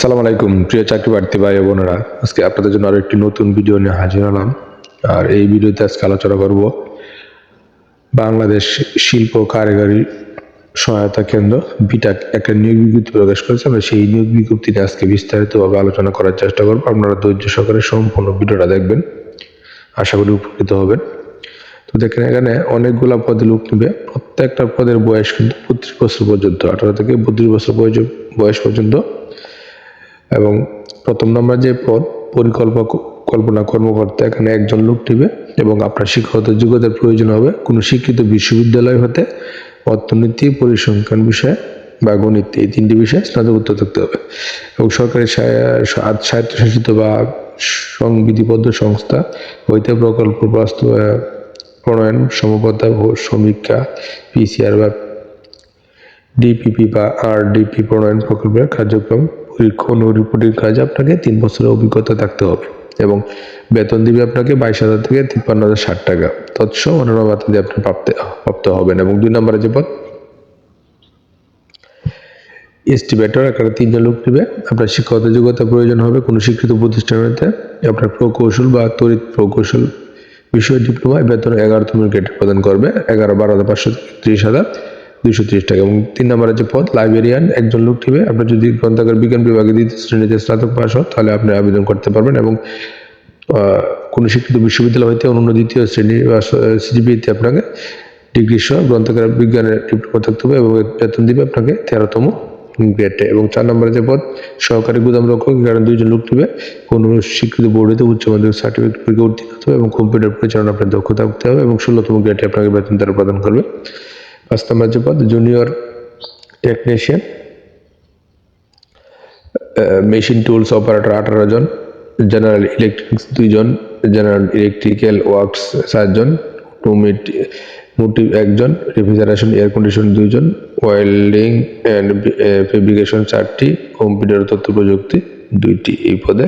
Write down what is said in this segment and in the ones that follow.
আসসালামু আলাইকুম, প্রিয় চাকরি প্রার্থী ভাই বোনেরা। আজকে আপনাদের জন্য আরও একটি নতুন ভিডিও নিয়ে হাজির হলাম। আর এই ভিডিওতে আজকে আলোচনা করব বাংলাদেশ শিল্প কারিগরি সহায়তা কেন্দ্র, বিটাক একটা নিয়োগ বিজ্ঞপ্তি প্রকাশ করেছে। আমরা সেই নিয়োগ বিজ্ঞপ্তি নিয়ে আজকে বিস্তারিতভাবে আলোচনা করার চেষ্টা করব। আপনারা ধৈর্য সহকারে সম্পূর্ণ ভিডিওটা দেখবেন। আশা করি উপকৃত হবেন। তো দেখেন, এখানে অনেকগুলা পদে লোক নেবে। প্রত্যেকটা পদের বয়স কিন্তু বত্রিশ বছর পর্যন্ত, আঠারো থেকে বত্রিশ বছর বয়স পর্যন্ত এবং প্রথম নম্বর যে পদ, পরিকল্পক, কল্পনা কর্মকর্তা, এখানে একজন লোক নেবে এবং আপনার শিক্ষাগত যোগ্যতার প্রয়োজন হবে। কোনো শিক্ষিত বিশ্ববিদ্যালয় হতে অর্থনীতি, পরিসংখ্যান বিষয়ে বা গণিত, এই তিনটি বিষয়ে স্নাতকোত্তর থাকতে হবে। এবং সরকারি স্বায়ত্তশাসিত বা সংবিধিবদ্ধ সংস্থা হইতে প্রকল্প বাস্তবায়ন প্রণয়ন ও সমীক্ষা, পিসিআর বা ডিপিপি বা আর ডিপি প্রণয়ন প্রকল্পের কার্যক্রম ও রিপোর্টিং কাজে আপনাকে তিন বছরের অভিজ্ঞতা থাকতে হবে। এবং বেতন দিবে আপনাকে বাইশ হাজার থেকে তিপ্পান্ন হাজার ষাট টাকা। তৎস অন্যান্য ভাতা দিয়ে আপনি প্রাপ্তে, প্রাপ্ত হবেন। এবং দুই নম্বরে যে পদ এস্টিমেটর এখানে তিনজন লোক নেবে। আপনার শিক্ষাগত যোগ্যতা প্রয়োজন হবে কোনো শিক্ষিত প্রতিষ্ঠানেতে। আপনার প্রকৌশল বা তড়িৎ প্রকৌশল বিষয় ডিপ্লোমা বেতন এগারোতম গ্রেড প্রদান করবে। এগারো, বারো হাজার পাঁচশো ত্রিশ হাজার। দুইশো ত্রিশ টাকা। এবং তিন নম্বরের যে পদ লাইব্রেরিয়ান একজন লোক নেবে। আপনার যদি গ্রন্থাগার বিজ্ঞান বিভাগে দ্বিতীয় শ্রেণীতে স্নাতক পাশ হন, তাহলে আপনি আবেদন করতে পারবেন। এবং কোনো শিক্ষিত বিশ্ববিদ্যালয় হইতে অন্য দ্বিতীয় শ্রেণি বা সিজিপিতে আপনাকে ডিগ্রি সহ গ্রন্থাগার বিজ্ঞানের ডিপ্লোমা থাকতে হবে এবং বেতন দিবে আপনাকে তেরোতম গ্রেডে। এবং চার নম্বরে যে পদ, সহকারী গুদাম রক্ষক কারণ দুইজন লোক নেবে। কোনো স্বীকৃত বোর্ডেতে উচ্চ মাধ্যমিক সার্টিফিকেট পরীক্ষা উত্তীর্ণ হতে হবে এবং কম্পিউটার পরিচালনা আপনার দক্ষতা থাকতে হবে এবং ষোলোতম গ্রেডে আপনাকে বেতন তারা প্রদান করবে। নম্বর junior technician machine tools operator আঠারো জন জেনারেল ইলেকট্রিক্স দুইজন জেনারেল ইলেকট্রিক্যাল ওয়ার্কস সাতজন চারজন মোটিভ একজন রেফ্রিজারেশন এয়ার কন্ডিশন দুইজন ওয়েল্ডিং অ্যান্ড ফেব্রিকেশন চারটি কম্পিউটার তথ্য প্রযুক্তি। দুইটি এই পদে।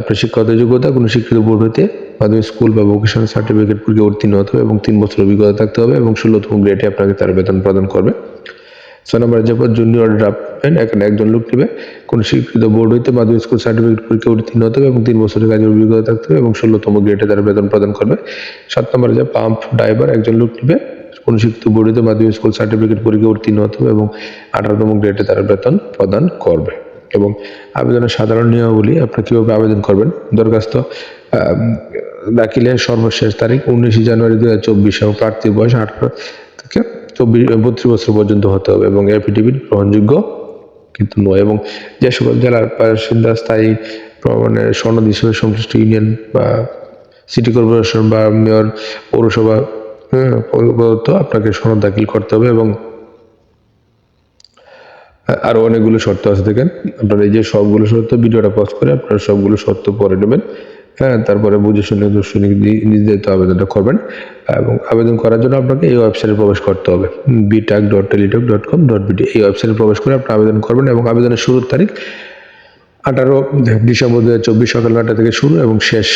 আপনার শিক্ষাগত যোগ্যতা, কোনো শিক্ষিত বোর্ড হতে মাধ্যমিক স্কুল বা ভোকেশনাল সার্টিফিকেট পরীক্ষা উত্তীর্ণ হতে হবে এবং তিন বছর অভিজ্ঞতা থাকতে হবে এবং ষোলোতম গ্রেডে আপনাকে তার বেতন প্রদান করবে। ছয় নম্বরে, যে পদ জুনিয়র ড্রাফটম্যান এখানে একজন লোক নেবে। কোনো স্বীকৃত বোর্ড হইতে মাধ্যমিক স্কুল সার্টিফিকেট পরীক্ষা উত্তীর্ণ হতে হবে এবং তিন বছরের কাজের অভিজ্ঞতা থাকতে হবে এবং ষোলোতম গ্রেডে তারা বেতন প্রদান করবে। সাত নম্বরে, যে পাম্প ড্রাইভার একজন লোক নেবে। কোনো শিক্ষিত বোর্ড হইতে মাধ্যমিক স্কুল সার্টিফিকেট পরীক্ষা উত্তীর্ণ হতে হবে এবং আঠারোতম গ্রেডে তারা বেতন প্রদান করবে। এবং আবেদনের সাধারণ নিয়মাবলী আপনি কীভাবে আবেদন করবেন? দরখাস্ত দাখিলের সর্বশেষ তারিখ উনিশে জানুয়ারি দু হাজার চব্বিশ এবং প্রার্থীর বয়স আঠারো থেকে চব্বিশ বত্রিশ বছর পর্যন্ত হতে হবে এবং এফিডেভিট গ্রহণযোগ্য কিন্তু নয় এবং যে সকল জেলার বাসিন্দা স্থায়ী প্রমাণের সনদ হিসেবে সংশ্লিষ্ট ইউনিয়ন বা সিটি কর্পোরেশন বা মেয়র পৌরসভা হ্যাঁ, আপনাকে সনদ দাখিল করতে হবে এবং আরও অনেকগুলো শর্ত আছে দেখেন। আপনারা এই যে সবগুলো শর্ত ভিডিওটা পজ করে আপনারা সবগুলো শর্ত পরে নেবেন। হ্যাঁ তারপরে বুঝে শুনে শুনে নির্ধারিত আবেদনটা করবেন। এবং আবেদন করার জন্য আপনাকে এই ওয়েবসাইটে প্রবেশ করতে হবে। BITAC dot Teletalk dot com dot BD এই ওয়েবসাইটে প্রবেশ করে আপনি আবেদন করবেন এবং আবেদনের শুরুর তারিখ আঠারো ডিসেম্বর দু হাজার চব্বিশ সকাল নটা থেকে শুরু এবং শেষ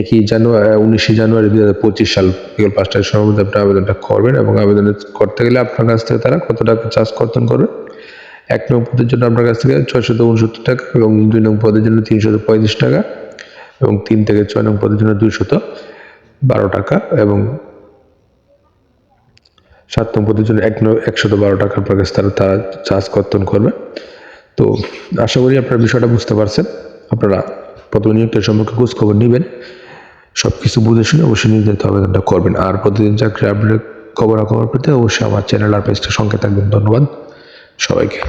একই জানুয়ারি উনিশে জানুয়ারি দু হাজার পঁচিশ সাল বিকেল পাঁচটার সময় মধ্যে আপনি আবেদনটা করবেন এবং আবেদন করতে গেলে আপনার কাছ থেকে তারা কত টাকা চার্জ কর্তন করবে এক নং পদের জন্য আপনার কাছ থেকে ছয়শত উনসত্তর টাকা এবং দুই নং পদের জন্য তিনশত পঁয়ত্রিশ টাকা এবং তিন থেকে ছয় নং পদের জন্য দুইশত বারো টাকা এবং সাত নং পদের জন্য এক একশত বারো টাকা আপনার কাছে তারা তারা চার্জ কর্তন করবে। তো আশা করি আপনারা বিষয়টা বুঝতে পারছেন। আপনারা প্রথমে নিয়োগের সম্পর্কে খোঁজ খবর নেবেন। সব কিছু বুঝে শুনে অবশ্যই নির্ধারিত আবেদনটা করবেন। আর প্রতিদিন চাকরি আপডেট খবর খবর পেতে অবশ্যই আমার চ্যানেল আর পেজটা সঙ্গে থাকবেন। ধন্যবাদ। সবাইকে।